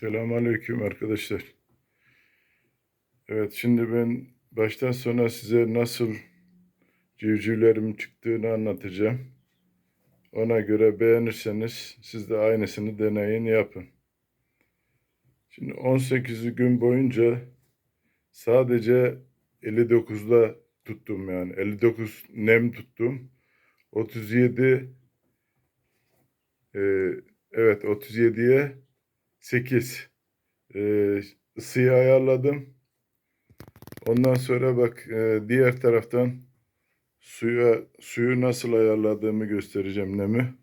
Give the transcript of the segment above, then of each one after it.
Selamünaleyküm arkadaşlar. Evet şimdi ben baştan sona size nasıl civcivlerim çıktığını anlatacağım. Ona göre beğenirseniz siz de aynısını deneyin yapın. Şimdi 18 gün boyunca sadece 59'da tuttum yani 59 nem tuttum. 37 e, evet 37'ye 8 e, ısıyı ayarladım. Ondan sonra bak e, diğer taraftan suya suyu nasıl ayarladığımı göstereceğim nemi.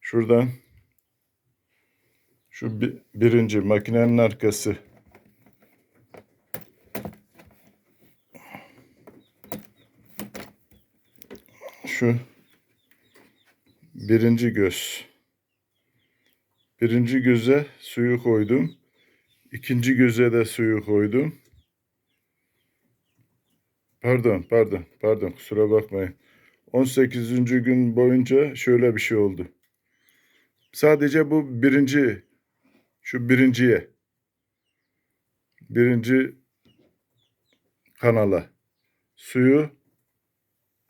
Şuradan şu bi- birinci makinenin arkası. Şu birinci göz. Birinci göze suyu koydum. İkinci göze de suyu koydum. Pardon, pardon, pardon kusura bakmayın. 18. gün boyunca şöyle bir şey oldu. Sadece bu birinci, şu birinciye, birinci kanala suyu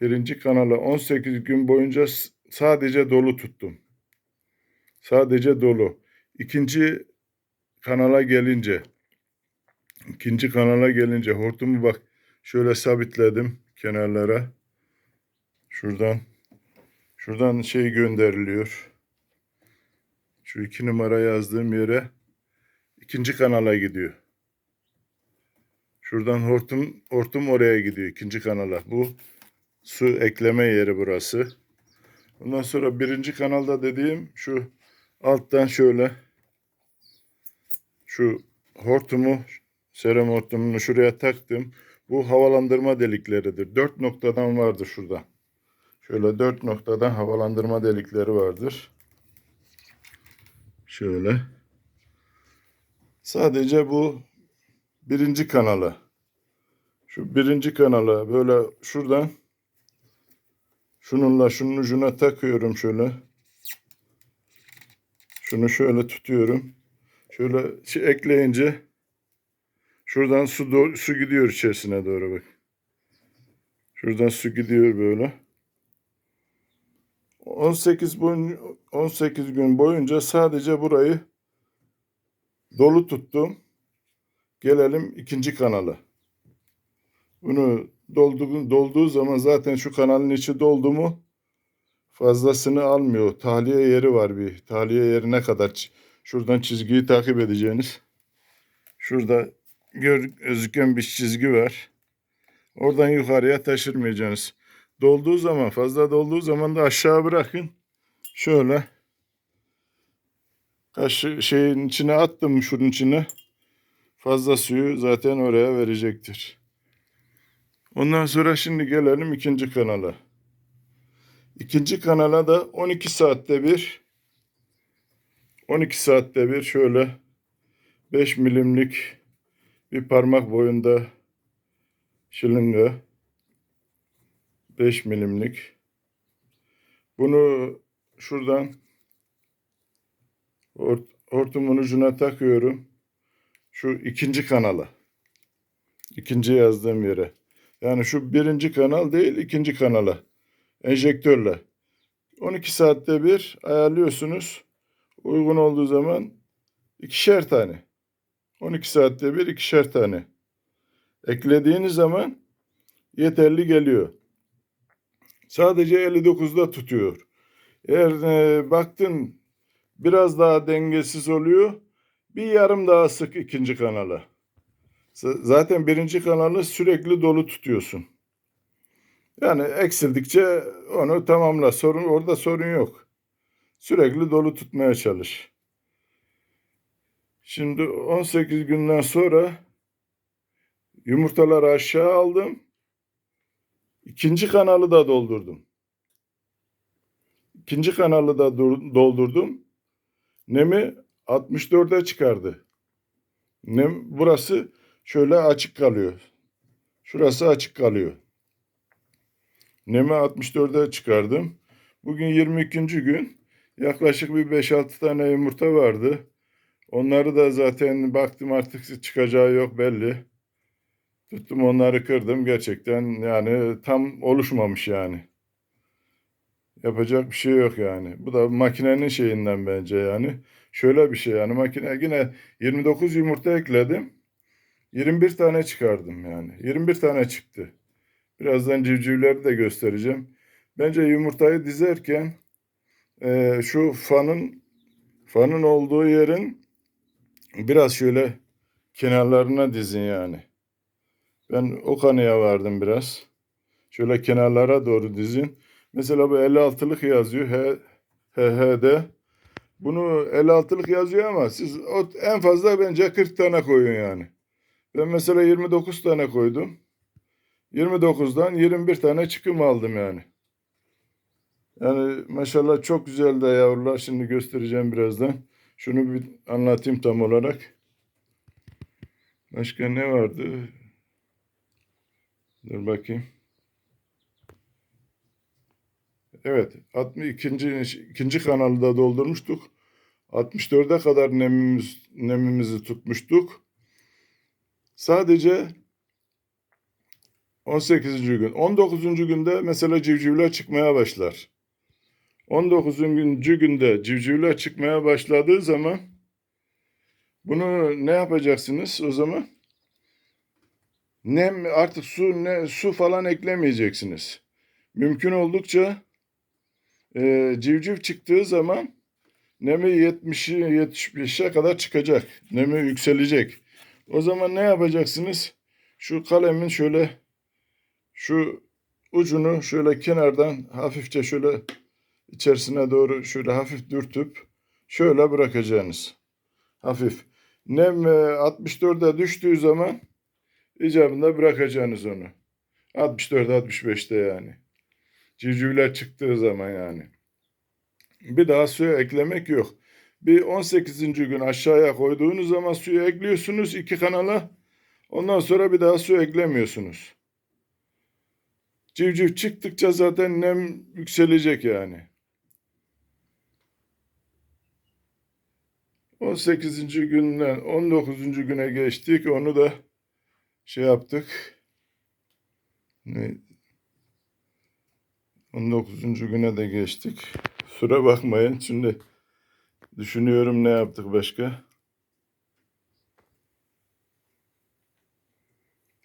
birinci kanala 18 gün boyunca sadece dolu tuttum. Sadece dolu. İkinci kanala gelince, ikinci kanala gelince hortumu bak şöyle sabitledim kenarlara. Şuradan, şuradan şey gönderiliyor. Şu iki numara yazdığım yere ikinci kanala gidiyor. Şuradan hortum, hortum oraya gidiyor ikinci kanala. Bu su ekleme yeri burası. Ondan sonra birinci kanalda dediğim şu alttan şöyle şu hortumu serum hortumunu şuraya taktım. Bu havalandırma delikleridir. Dört noktadan vardır şurada. Şöyle dört noktadan havalandırma delikleri vardır. Şöyle. Sadece bu birinci kanala. Şu birinci kanala böyle şuradan şununla şunun ucuna takıyorum şöyle. Şunu şöyle tutuyorum. Şöyle şey ekleyince şuradan su su gidiyor içerisine doğru bak. Şuradan su gidiyor böyle. 18 boyun 18 gün boyunca sadece burayı dolu tuttum. Gelelim ikinci kanala. Bunu dolduğu, dolduğu zaman zaten şu kanalın içi doldu mu fazlasını almıyor. Tahliye yeri var bir. Tahliye yerine kadar şuradan çizgiyi takip edeceğiniz. Şurada gör, gözüken bir çizgi var. Oradan yukarıya taşırmayacaksınız. Dolduğu zaman, fazla dolduğu zaman da aşağı bırakın. Şöyle. Kaşı şeyin içine attım şunun içine. Fazla suyu zaten oraya verecektir. Ondan sonra şimdi gelelim ikinci kanala. İkinci kanala da 12 saatte bir 12 saatte bir şöyle 5 milimlik bir parmak boyunda şılınga 5 milimlik. Bunu şuradan hort- hortumun ucuna takıyorum. Şu ikinci kanala ikinci yazdığım yere. Yani şu birinci kanal değil ikinci kanala enjektörle 12 saatte bir ayarlıyorsunuz. Uygun olduğu zaman ikişer tane. 12 saatte bir ikişer tane. Eklediğiniz zaman yeterli geliyor. Sadece 59'da tutuyor. Eğer e, baktın biraz daha dengesiz oluyor, bir yarım daha sık ikinci kanala. Zaten birinci kanalı sürekli dolu tutuyorsun. Yani eksildikçe onu tamamla. Sorun orada sorun yok. Sürekli dolu tutmaya çalış. Şimdi 18 günden sonra yumurtaları aşağı aldım. İkinci kanalı da doldurdum. İkinci kanalı da dur- doldurdum. Nemi 64'e çıkardı. Nem burası şöyle açık kalıyor. Şurası açık kalıyor. Nemi 64'e çıkardım. Bugün 22. gün. Yaklaşık bir 5-6 tane yumurta vardı. Onları da zaten baktım artık çıkacağı yok belli. Tuttum onları kırdım. Gerçekten yani tam oluşmamış yani. Yapacak bir şey yok yani. Bu da makinenin şeyinden bence yani. Şöyle bir şey yani makine yine 29 yumurta ekledim. 21 tane çıkardım yani. 21 tane çıktı. Birazdan civcivleri de göstereceğim. Bence yumurtayı dizerken e, şu fanın fanın olduğu yerin biraz şöyle kenarlarına dizin yani. Ben o kanıya vardım biraz. Şöyle kenarlara doğru dizin. Mesela bu 56'lık yazıyor. H, HH'de. Bunu 56'lık yazıyor ama siz en fazla bence 40 tane koyun yani. Ben mesela 29 tane koydum. 29'dan 21 tane çıkım aldım yani. Yani maşallah çok güzel de yavrular. Şimdi göstereceğim birazdan. Şunu bir anlatayım tam olarak. Başka ne vardı? Dur bakayım. Evet, 62. ikinci kanalı da doldurmuştuk. 64'e kadar nemimiz, nemimizi tutmuştuk. Sadece 18. gün, 19. günde mesela civcivler çıkmaya başlar. 19. günde civcivler çıkmaya başladığı zaman bunu ne yapacaksınız o zaman? Nem artık su ne su falan eklemeyeceksiniz. Mümkün oldukça e, civciv çıktığı zaman nemi 70'i 75'e kadar çıkacak. Nemi yükselecek. O zaman ne yapacaksınız? Şu kalemin şöyle şu ucunu şöyle kenardan hafifçe şöyle içerisine doğru şöyle hafif dürtüp şöyle bırakacaksınız. Hafif. Nem e, 64'e düştüğü zaman icabında bırakacaksınız onu. 64 65'te yani. Civcivler çıktığı zaman yani. Bir daha suya eklemek yok. Bir 18. gün aşağıya koyduğunuz zaman suyu ekliyorsunuz iki kanala. Ondan sonra bir daha su eklemiyorsunuz. Civciv çıktıkça zaten nem yükselecek yani. 18. günden 19. güne geçtik. Onu da şey yaptık. Ne? 19. güne de geçtik. Süre bakmayın. Şimdi düşünüyorum ne yaptık başka.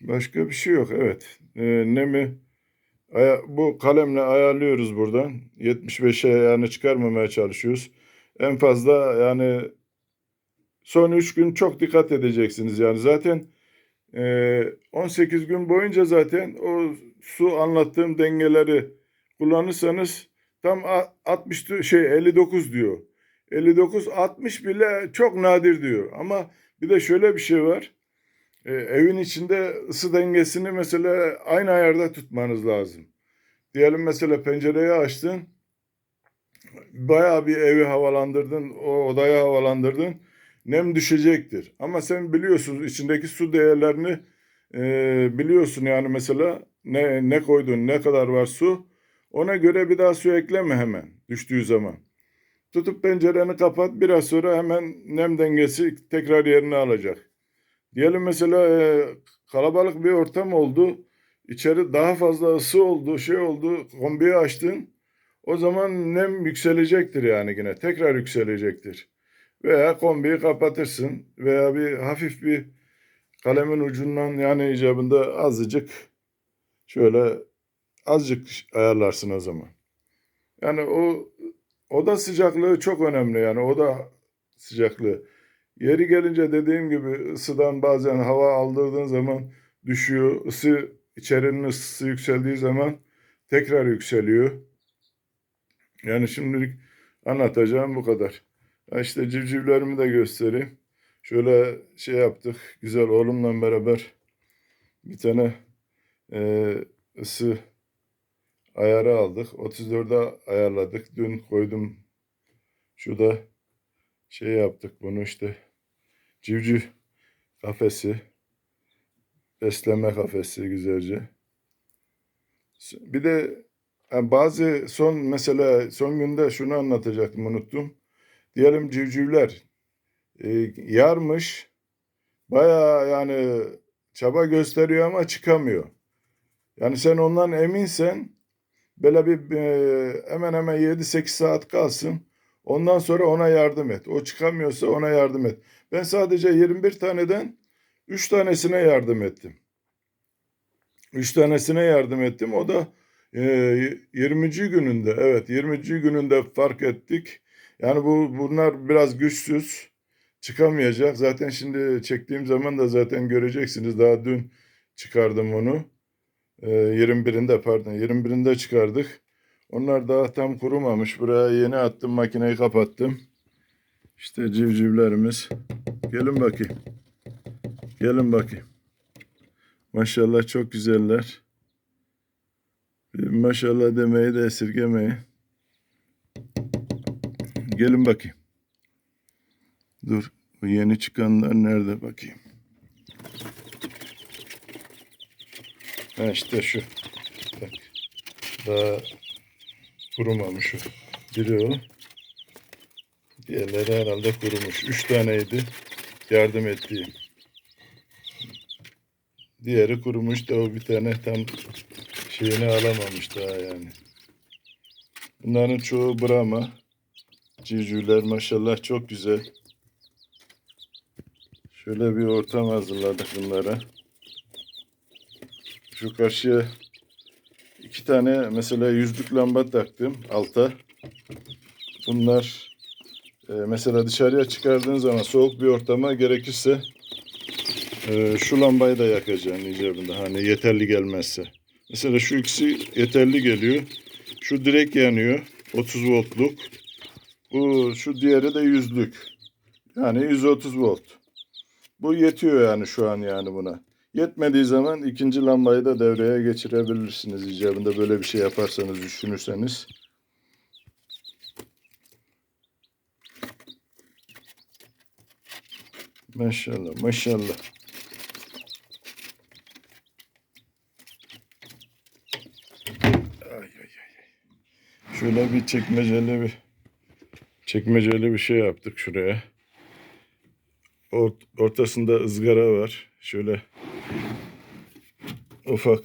Başka bir şey yok. Evet. Ee, nemi aya- bu kalemle ayarlıyoruz buradan. 75'e yani çıkarmamaya çalışıyoruz. En fazla yani son 3 gün çok dikkat edeceksiniz. Yani zaten e, 18 gün boyunca zaten o su anlattığım dengeleri kullanırsanız tam a- 60 di- şey 59 diyor. 59 60 bile çok nadir diyor. Ama bir de şöyle bir şey var. E, evin içinde ısı dengesini mesela aynı ayarda tutmanız lazım. Diyelim mesela pencereyi açtın. Bayağı bir evi havalandırdın, o odayı havalandırdın. Nem düşecektir. Ama sen biliyorsun içindeki su değerlerini e, biliyorsun yani mesela ne ne koydun, ne kadar var su. Ona göre bir daha su ekleme hemen düştüğü zaman. Tutup pencereni kapat biraz sonra hemen nem dengesi tekrar yerini alacak. Diyelim mesela e, kalabalık bir ortam oldu. İçeri daha fazla ısı oldu, şey oldu. Kombiyi açtın. O zaman nem yükselecektir yani yine. Tekrar yükselecektir. Veya kombiyi kapatırsın. Veya bir hafif bir kalemin ucundan yani icabında azıcık şöyle azıcık ayarlarsın o zaman. Yani o oda sıcaklığı çok önemli yani oda sıcaklığı. Yeri gelince dediğim gibi ısıdan bazen hava aldırdığın zaman düşüyor. Isı içerinin ısısı yükseldiği zaman tekrar yükseliyor. Yani şimdilik anlatacağım bu kadar. İşte civcivlerimi de göstereyim. Şöyle şey yaptık. Güzel oğlumla beraber bir tane e, ısı ayarı aldık. 34'e ayarladık. Dün koydum. Şu da şey yaptık bunu işte civciv kafesi besleme kafesi güzelce. Bir de yani bazı son mesela son günde şunu anlatacaktım unuttum. Diyelim civcivler e, yarmış. Bayağı yani çaba gösteriyor ama çıkamıyor. Yani sen ondan eminsen böyle bir e, hemen hemen 7-8 saat kalsın. Ondan sonra ona yardım et. O çıkamıyorsa ona yardım et. Ben sadece 21 taneden 3 tanesine yardım ettim. 3 tanesine yardım ettim. O da e, 20. gününde evet 20. gününde fark ettik. Yani bu bunlar biraz güçsüz. Çıkamayacak. Zaten şimdi çektiğim zaman da zaten göreceksiniz. Daha dün çıkardım onu. E, 21'inde pardon 21'inde çıkardık. Onlar daha tam kurumamış. Buraya yeni attım makineyi kapattım. İşte civcivlerimiz. Gelin bakayım. Gelin bakayım. Maşallah çok güzeller. Bir Maşallah demeyi de esirgemeyin. Gelin bakayım. Dur. Bu yeni çıkanlar nerede bakayım. Ha işte şu. Bak. Daha kurumamış o. Biri o. Diğerleri herhalde kurumuş. Üç taneydi yardım ettiğim. Diğeri kurumuş da o bir tane tam şeyini alamamış daha yani. Bunların çoğu Brahma. Civcivler maşallah çok güzel. Şöyle bir ortam hazırladık bunlara. Şu karşıya iki tane mesela yüzlük lamba taktım alta. Bunlar e, mesela dışarıya çıkardığın zaman soğuk bir ortama gerekirse e, şu lambayı da yakacaksın icabında hani yeterli gelmezse. Mesela şu ikisi yeterli geliyor. Şu direkt yanıyor. 30 voltluk. Bu şu diğeri de yüzlük. Yani 130 volt. Bu yetiyor yani şu an yani buna. Yetmediği zaman ikinci lambayı da devreye geçirebilirsiniz icabında böyle bir şey yaparsanız düşünürseniz. Maşallah maşallah. Şöyle bir çekmeceli bir çekmeceli bir şey yaptık şuraya. Ort- ortasında ızgara var. Şöyle ufak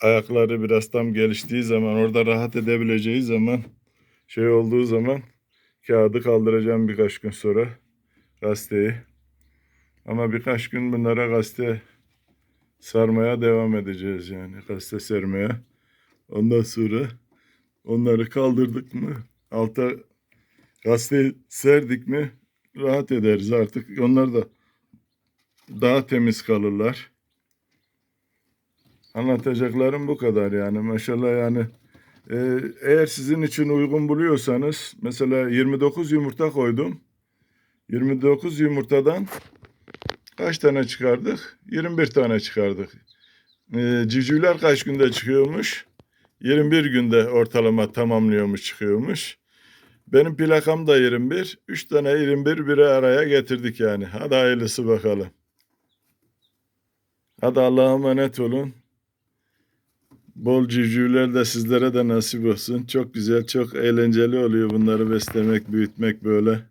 ayakları biraz tam geliştiği zaman orada rahat edebileceği zaman şey olduğu zaman kağıdı kaldıracağım birkaç gün sonra gazeteyi. Ama birkaç gün bunlara gazete sarmaya devam edeceğiz yani gazete sermeye. Ondan sonra onları kaldırdık mı alta gazete serdik mi rahat ederiz artık. Onlar da daha temiz kalırlar. Anlatacaklarım bu kadar yani. Maşallah yani e, eğer sizin için uygun buluyorsanız mesela 29 yumurta koydum. 29 yumurtadan kaç tane çıkardık? 21 tane çıkardık. E, civcivler kaç günde çıkıyormuş? 21 günde ortalama tamamlıyormuş çıkıyormuş. Benim plakam da 21. 3 tane 21 bir araya getirdik yani. Hadi hayırlısı bakalım. Hadi Allah'a emanet olun. Bol civcivler de sizlere de nasip olsun. Çok güzel, çok eğlenceli oluyor bunları beslemek, büyütmek böyle.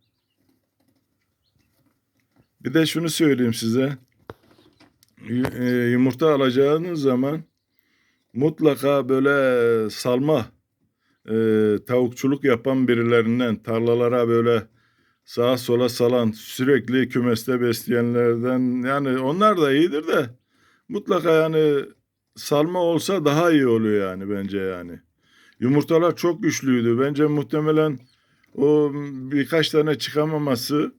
Bir de şunu söyleyeyim size. E, Yumurta alacağınız zaman mutlaka böyle salma e, tavukçuluk yapan birilerinden tarlalara böyle sağa sola salan sürekli kümeste besleyenlerden yani onlar da iyidir de mutlaka yani salma olsa daha iyi oluyor yani bence yani. Yumurtalar çok güçlüydü. Bence muhtemelen o birkaç tane çıkamaması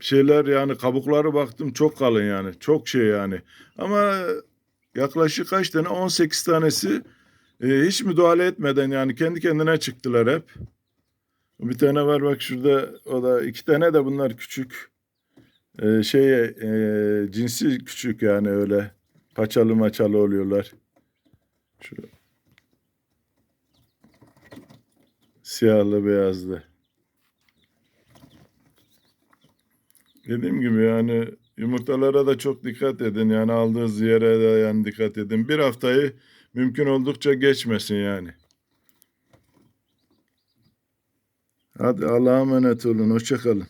şeyler yani kabukları baktım çok kalın yani. Çok şey yani. Ama yaklaşık kaç tane 18 tanesi e, hiç müdahale etmeden yani kendi kendine çıktılar hep. Bir tane var bak şurada o da iki tane de bunlar küçük. E, şey e, cinsi küçük yani öyle paçalı maçalı oluyorlar. Şu siyahlı beyazlı. Dediğim gibi yani yumurtalara da çok dikkat edin. Yani aldığınız yere de yani dikkat edin. Bir haftayı mümkün oldukça geçmesin yani. Hadi Allah'a emanet olun. Hoşça kalın.